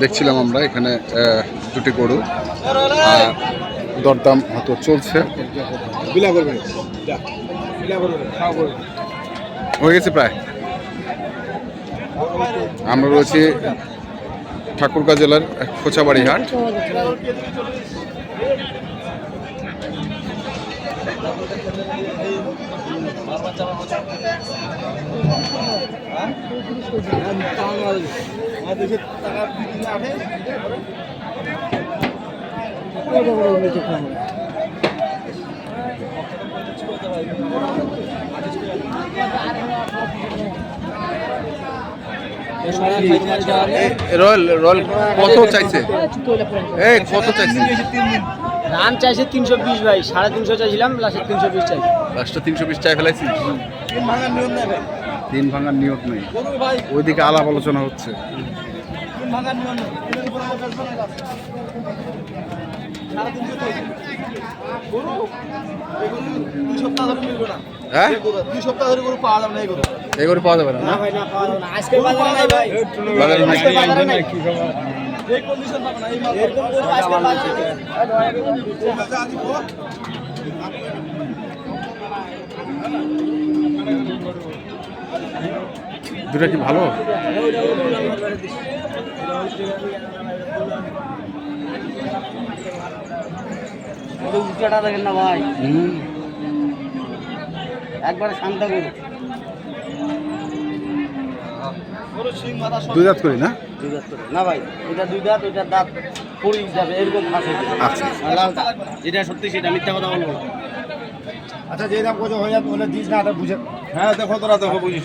দেখছিলাম আমরা এখানে দুটি গরু। দরদাম হয়তো চলছে। হয়ে গেছে প্রায়। আমরা রয়েছি ঠাকুরগাঁ জেলার খোঁচাবাড়ি হাট। রয়্যাল রয়্যাল কত চাইছে? এই কত চাইছে? দাম চাইছে তিনশো বিশ ভাই সাড়ে তিনশো চাইছিলাম লাস্টে তিনশো বিশ চাই। লাস্টটা তিনশো বিশ চাই ফেলাইছি। ভাঙার নিয়ম নেই ভাই। তিন ভাঙার নিয়ত নেই। ওইদিকে আলাপ আলোচনা হচ্ছে। না। হ্যাঁ? পাওয়া যাবে না এই করে কন্ডিশন পাবে না এই মাল এরকম আজকে। দুটা কি ভালো? উচ্চটা দেখেন না ভাই। হুম। একবারে শান্ত গরু দুই দাঁত করি না? দুই দাঁত করে। না ভাই এটা দুই দাঁত ওইটার দাঁত পড়ে যাবে এরকম ফাঁসে আচ্ছা। লালটা যেটা সত্যি সেটা মিথ্যা কথা বলব না। আচ্ছা যে দাম কত হয়ে যাবে বলে দিস না এটা বুঝে হ্যাঁ দেখো তোরা দেখো বুঝিস।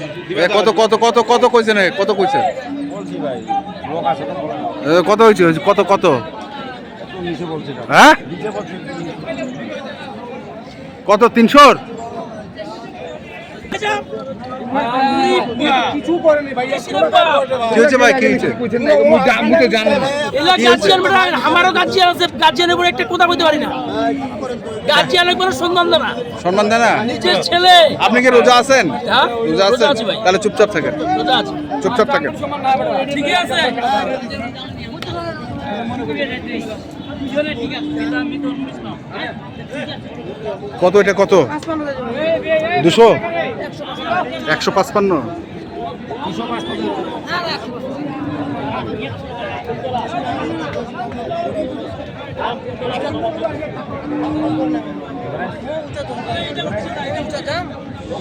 কত কত কত কত কইছে না কত কইছে? বলছি ভাই লোক আছে তো বলে না। এ, কত হয়েছে কত কত? হ্যাঁ? কত তিনশোর? আমারও গার্জিয়ান আছে গার্জিয়ানের উপরে একটা কথা বলতে পারি না। গার্জিয়ান একবার সম্মান সম্মান নিজের ছেলে। আপনি কি রোজা আছেন? হ্যাঁ? রোজা রোজা আছেন? তাহলে চুপচাপ থাকেন। রোজা আছে। চুপচাপ থাকেন। ঠিক আছে। কত এটা কত? দুশো? একশো পাঁচপান্ন।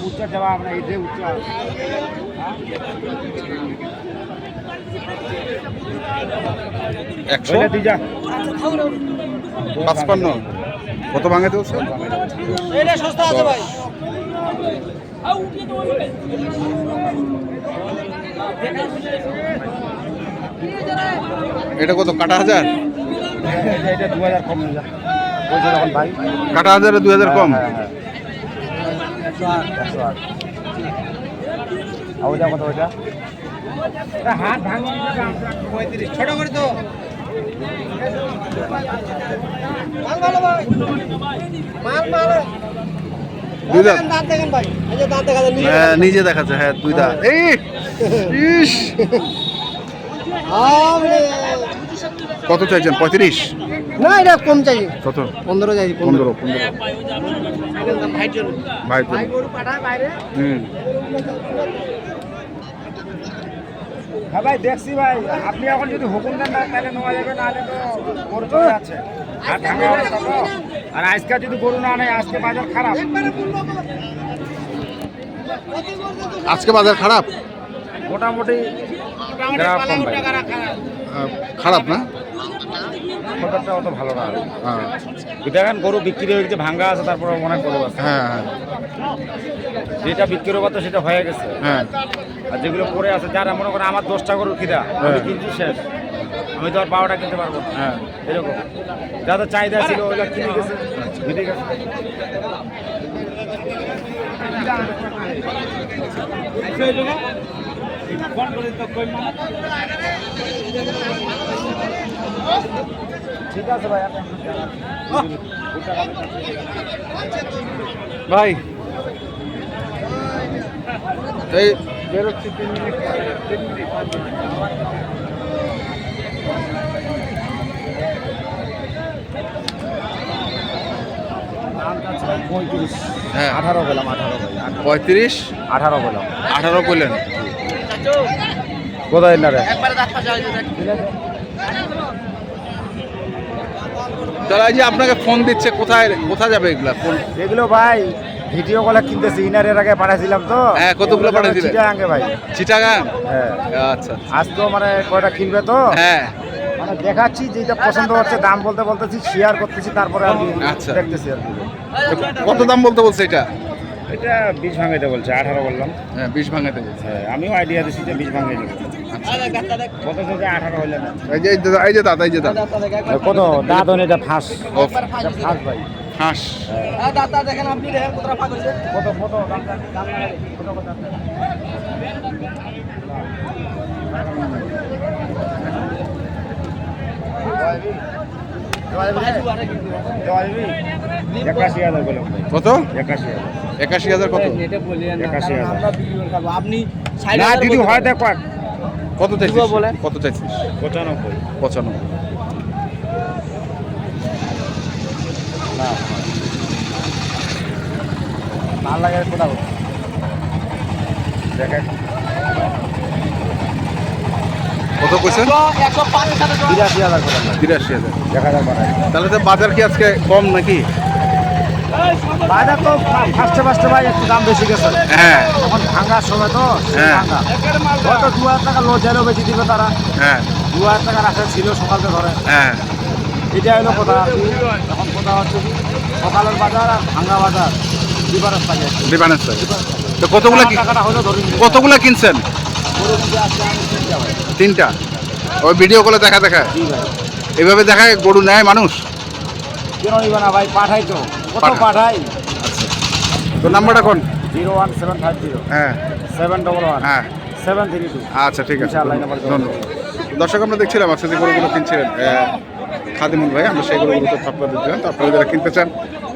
উচ্চ এই যে উচ্চ একশো? পাঁচপান্ন। কত ভাঙে হচ্ছে এটা সস্তা আছে ভাই। এটা কত কাটা হাজার? দু কাটা হাজারে দুই হাজার কম? হ্যাঁ, হ্যাঁ, হ্যাঁ। একশো আট। ওইটা কত ওইটা? হাত ভাঙি পঁয়ত্রিশ। ছোট করে তো। ভাই। নিজে হ্যাঁ নিজে দেখাচ্ছে হ্যাঁ দুই দাঁত। এই! ইস! কত চাইছেন? পঁয়ত্রিশ? না এটা কম চাই কত? পনেরো চাই পনেরো। পনেরো ভাই হুম। হ্যাঁ ভাই দেখছি ভাই। আপনি এখন যদি হুকুম দেন না তাহলে নেওয়া যাবে না তো গরু চলে যাচ্ছে। আর অবস্থা তো। আর আজকে যদি গরু না নেয় আজকে বাজার খারাপ। আজকে বাজার খারাপ? মোটামুটি খারাপ না? খবরটা অত ভালো না হ্যাঁ। দেখেন গরু বিক্রি হয়ে গেছে ভাঙ্গা আছে তারপরে অনেক গরু আছে। হ্যাঁ হ্যাঁ। যেটা বিক্রি হবার তো সেটা হয়ে গেছে। হ্যাঁ। আর যেগুলো পরে আছে যারা মনে করেন আমার দশটা গরুর খিদা আমি হ্যাঁ। কিনছি শেষ। আমি তো আর বারোটা কিনতে পারব না। হ্যাঁ। এরকম। যাদের চাহিদা ছিল ওইটা কিনে গেছে ঠিক আছে ভাই ভাই। এই বেরোচ্ছি তিন মিনিট। তিন হ্যাঁ। আঠারো পেলাম আঠারো পঁয়ত্রিশ? আঠারো পেলাম। আঠারো কোথায় না রে? যে আপনাকে ফোন দিচ্ছে কোথায় কোথায় যাবে এগুলা? কোন এগুলো ভাই ভিডিও কলে কিনতেছি ইনারের আগে পাঠাইছিলাম তো। হ্যাঁ, কতগুলো পাঠাইছিলে? আগে ভাই। চিটাগাং? হ্যাঁ। আচ্ছা আজ তো মানে কয়টা কিনবে তো? হ্যাঁ। মানে দেখাচ্ছি যেটা পছন্দ হচ্ছে দাম বলতে বলতেছি শেয়ার করতেছি তারপরে আমি আচ্ছা। দেখতেছি আর কত দাম বলতে বলছে এটা? এটা বীজ ভাঙাইতে বলছে আঠারো বললাম। হ্যাঁ বিশ ভাঙাতে বলছে। হ্যাঁ আমিও আইডিয়া দিচ্ছি যে বীজ ভাঙাই দেবো। বলতেছে যে আঠারো হইলে এই যে এই এই যে দাদা এই যে দাদা। কত? এটা ফাঁস। ফাঁস ভাই। হাঁস। দেখেন আপনি দেখেন কত দাম লাগাই, কত কত? একাশি হাজার। কত? একাশি কত আপনি না দিদি হয়। কত চাইছিস? কত চাইছিস? পঁচানব্বই। পঁচানব্বই। ভালো লাগে কোথাও? দেখে কত কইছেন? একশো পাঁচের সাথে জোড়া। বিরাশি হাজার বিরাশি হাজার। এক হাজার তাহলে তো বাজার কি আজকে কম নাকি? বাজার তো ফার্স্টে ফার্স্টে ভাই একটু দাম বেশি গেছে। হ্যাঁ। তখন ভাঙার সময় তো হ্যাঁ। ভাঙা। হয়তো দু হাজার টাকা লো জেলেও বেশি দিবে তারা। হ্যাঁ। দু হাজার টাকার আশা ছিল সকালতে ধরে হ্যাঁ। এটা হলো কথা। আর। এখন কথা হচ্ছে সকালের বাজার আর ভাঙ্গা বাজার। ডিফারেন্স থাকে তো কতগুলো কতগুলো কিনছেন? তিনটা। ওই ভিডিও কলে দেখা দেখা। এভাবে দেখায় গরু নেয় মানুষ? কেন নিবে না ভাই? পাঠাই তো। কত পাঠাই। পাঠাই? তো নাম্বারটা কোন? Zero one seven five zero. হ্যাঁ। Seven double one. হ্যাঁ। Seven three two. আচ্ছা ঠিক আছে। ধন্যবাদ। দর্শক আমরা দেখছিলাম আজকে যে গরুগুলো কিনছিলেন খাদিমুল ভাই আমরা সেই গরুগুলো তো আপনাদের দিলাম তো আপনারা যারা কিনতে চান